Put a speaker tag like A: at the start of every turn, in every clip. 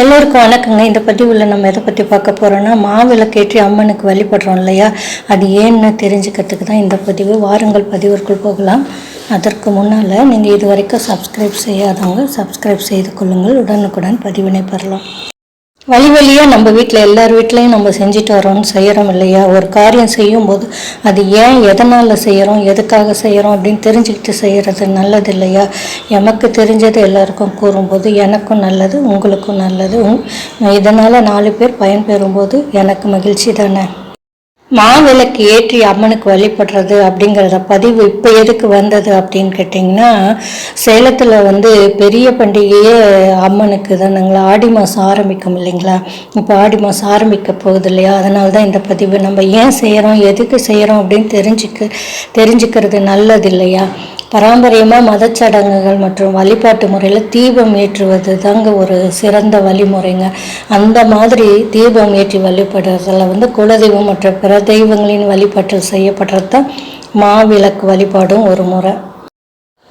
A: எல்லோருக்கும் வணக்கங்க. இந்த பதிவில் நம்ம எதை பற்றி பார்க்க போகிறோன்னா மாவிளக்கேற்றி அம்மனுக்கு வழிபடுறோம் இல்லையா? அது ஏன்னு தெரிஞ்சுக்கிறதுக்கு தான் இந்த பதிவு. வாருங்கள் பதிவிற்குள் போகலாம். அதற்கு முன்னால் நீங்கள் இது வரைக்கும் சப்ஸ்கிரைப் செய்யாதவங்க சப்ஸ்கிரைப் செய்து கொள்ளுங்கள். உடனுக்குடன் பதிவினை பெறலாம். வழி வழியாக நம்ம வீட்டில் எல்லார் வீட்லேயும் நம்ம செஞ்சுட்டு வரோம்னு செய்கிறோம் இல்லையா? ஒரு காரியம் செய்யும்போது அது ஏன் எதனால் செய்கிறோம் எதுக்காக செய்கிறோம் அப்படின்னு தெரிஞ்சுக்கிட்டு செய்கிறது நல்லது இல்லையா? எமக்கு தெரிஞ்சது எல்லாருக்கும் கூறும்போது எனக்கும் நல்லது உங்களுக்கும் நல்லது. இதனால் நாலு பேர் பயன்பெறும்போது எனக்கு மகிழ்ச்சி தானே? மாவிளக்கு ஏற்றி அம்மனுக்கு வழிபடுறது அப்படிங்கிறத பதிவு இப்போ எதுக்கு வந்தது அப்படின்னு கேட்டிங்கன்னா சேலத்தில் வந்து பெரிய பண்டிகையே அம்மனுக்கு தானுங்களா ஆடி மாதம் ஆரம்பிக்கும் இல்லைங்களா? இப்போ ஆடி மாதம் ஆரம்பிக்க போகுது இல்லையா? அதனால தான் இந்த பதிவு. நம்ம ஏன் செய்கிறோம் எதுக்கு செய்கிறோம் அப்படின்னு தெரிஞ்சுக்க தெரிஞ்சுக்கிறது நல்லது இல்லையா? பாரம்பரியமாக மதச்சடங்குகள் மற்றும் வழிபாட்டு முறையில் தீபம் ஏற்றுவது தாங்க ஒரு சிறந்த வழிமுறைங்க. அந்த மாதிரி தீபம் ஏற்றி வழிபடுறதுல வந்து குலதெய்வம் மற்ற பிற தெய்வங்களின் வழிபாட்டில் செய்யப்படுறது தான் மாவிளக்கு வழிபாடும் ஒரு முறை.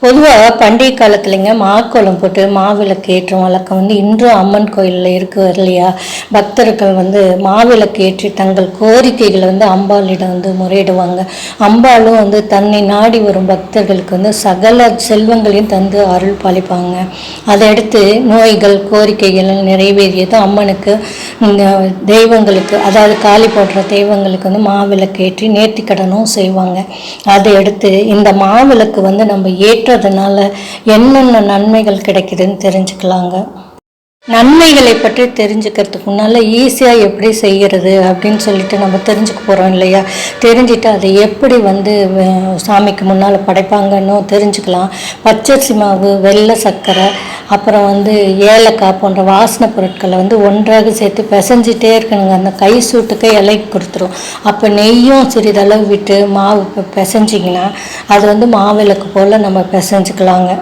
A: பொதுவாக பண்டிகை காலத்துலேங்க மாக்கோலம் போட்டு மாவிளக்கு ஏற்றும் வழக்கம் வந்து இன்றும் அம்மன் கோயிலில் இருக்கு இல்லையா? பக்தர்கள் வந்து மாவிளக்கு ஏற்றி தங்கள் கோரிக்கைகளை வந்து அம்பாளிடம் வந்து முறையிடுவாங்க. அம்பாளும் வந்து தன்னை நாடி வரும் பக்தர்களுக்கு வந்து சகல செல்வங்களையும் தந்து அருள் பாலிப்பாங்க. அதையடுத்து நோய்கள் கோரிக்கைகள் நிறைவேறியதும் அம்மனுக்கு தெய்வங்களுக்கு அதாவது காளி போடுற தெய்வங்களுக்கு வந்து மாவிளக்கு ஏற்றி நேர்த்திக்கடனும் செய்வாங்க. அதையடுத்து இந்த மாவிளக்கு வந்து நம்ம ஏற்ற ஏற்றதுனால என்னென்ன நன்மைகள் கிடைக்குதுன்னு தெரிஞ்சுக்கலாங்க. நன்மைகளை பற்றி தெரிஞ்சுக்கிறதுக்கு முன்னால் ஈஸியாக எப்படி செய்கிறது அப்படின்னு சொல்லிட்டு நம்ம தெரிஞ்சுக்க போகிறோம் இல்லையா? தெரிஞ்சுட்டு அதை எப்படி வந்து சாமிக்கு முன்னால் படைப்பாங்கன்னு தெரிஞ்சுக்கலாம். பச்சரிசி மாவு வெள்ளை சர்க்கரை அப்புறம் வந்து ஏலக்காய் போன்ற வாசனை பொருட்களை வந்து ஒன்றாக சேர்த்து பிசைஞ்சிட்டே இருக்கணுங்க. அந்த கை சூட்டுக்கு இலை கொடுத்துரும். அப்போ நெய்யும் சிறிதளவு விட்டு மாவு பிசைஞ்சிங்கன்னா அது வந்து மாவிளக்கு போல் நம்ம பிசைஞ்சுக்கலாங்க.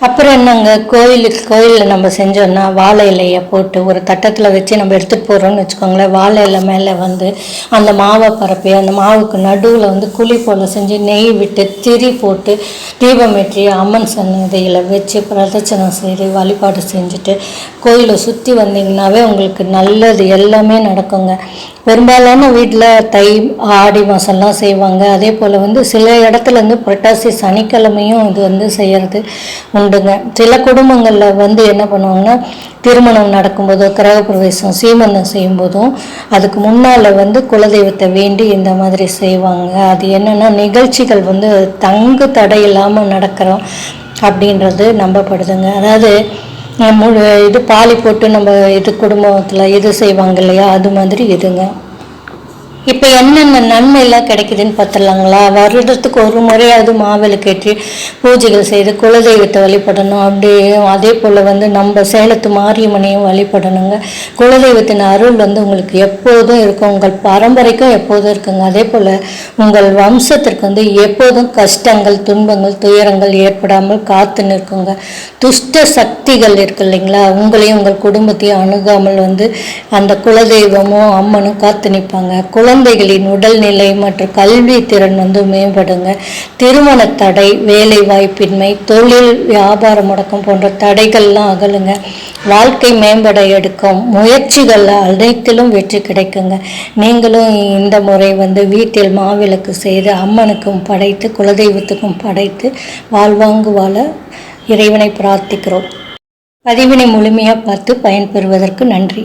A: அப்புறம் என்னங்க கோயிலுக்கு கோயிலில் நம்ம செஞ்சோன்னா வாழை இலையை போட்டு ஒரு தட்டத்தில் வச்சு நம்ம எடுத்துகிட்டு போகிறோம்னு வச்சுக்கோங்களேன். வாழை இலை மேலே வந்து அந்த மாவை பரப்பி அந்த மாவுக்கு நடுவில் வந்து குழி போல் செஞ்சு நெய் விட்டு திரி போட்டு தீபம் ஏற்றி அம்மன் சன்னதியில் வச்சு பிரதட்சணம் செய்து வழிபாடு செஞ்சுட்டு கோயிலை சுற்றி வந்தீங்கன்னாவே உங்களுக்கு நல்லது எல்லாமே நடக்குங்க. பெரும்பாலான வீட்டில் தை ஆடி மாதம்லாம் செய்வாங்க. அதே போல் வந்து சில இடத்துல வந்து புரட்டாசி சனிக்கிழமையும் இது வந்து செய்கிறது உண்டுங்க. சில குடும்பங்களில் வந்து என்ன பண்ணுவாங்கன்னா திருமணம் நடக்கும்போதோ கிரகப்பிரவேசம் சீமந்தம் செய்யும்போதும் அதுக்கு முன்னால் வந்து குலதெய்வத்தை வேண்டி இந்த மாதிரி செய்வாங்க. அது என்னென்னா நிகழ்ச்சிகள் வந்து தங்கு தடை இல்லாமல் நடக்கிறோம் அப்படின்றது நம்பப்படுதுங்க. அதாவது முழு இது பாலி போட்டு நம்ம இது குடும்பத்தில் இது செய்வாங்க இல்லையா? அது மாதிரி இதுங்க. இப்போ என்னென்ன நன்மையெல்லாம் கிடைக்குதுன்னு பார்த்துடலாங்களா? வருடத்துக்கு ஒரு முறையாவது மாவிளக்கு ஏற்றி பூஜைகள் செய்து குலதெய்வத்தை வழிபடணும். அப்படியே அதே போல் வந்து நம்ம சேலத்து மாரியம்மனையும் வழிபடணுங்க. குலதெய்வத்தின் அருள் வந்து உங்களுக்கு எப்போதும் இருக்கும். உங்கள் பரம்பரைக்கும் எப்போதும் இருக்குங்க. அதே போல் உங்கள் வம்சத்திற்கு வந்து எப்போதும் கஷ்டங்கள் துன்பங்கள் துயரங்கள் ஏற்படாமல் காத்து நிற்குங்க. துஷ்ட சக்திகள் இருக்கு இல்லைங்களா? உங்களையும் உங்கள் குடும்பத்தையும் அணுகாமல் வந்து அந்த குலதெய்வமும் அம்மனும் காத்து நிற்பாங்க. குல குழந்தைகளின் உடல்நிலை மற்றும் கல்வி திறன் வந்து மேம்படுங்க. திருமண தடை வேலை வாய்ப்பின்மை தொழில் வியாபார முடக்கம் போன்ற தடைகள்லாம் அகலுங்க. வாழ்க்கை மேம்பட எடுக்கும். முயற்சிகள் அனைத்திலும் வெற்றி கிடைக்குங்க. நீங்களும் இந்த முறை வந்து வீட்டில் மாவிளக்கு செய்து அம்மனுக்கும் படைத்து குலதெய்வத்துக்கும் படைத்து வாழ்வாங்கு வாழ இறைவனை பிரார்த்திக்கிறோம். பதிவினை முழுமையாக பார்த்து பயன்பெறுவதற்கு நன்றி.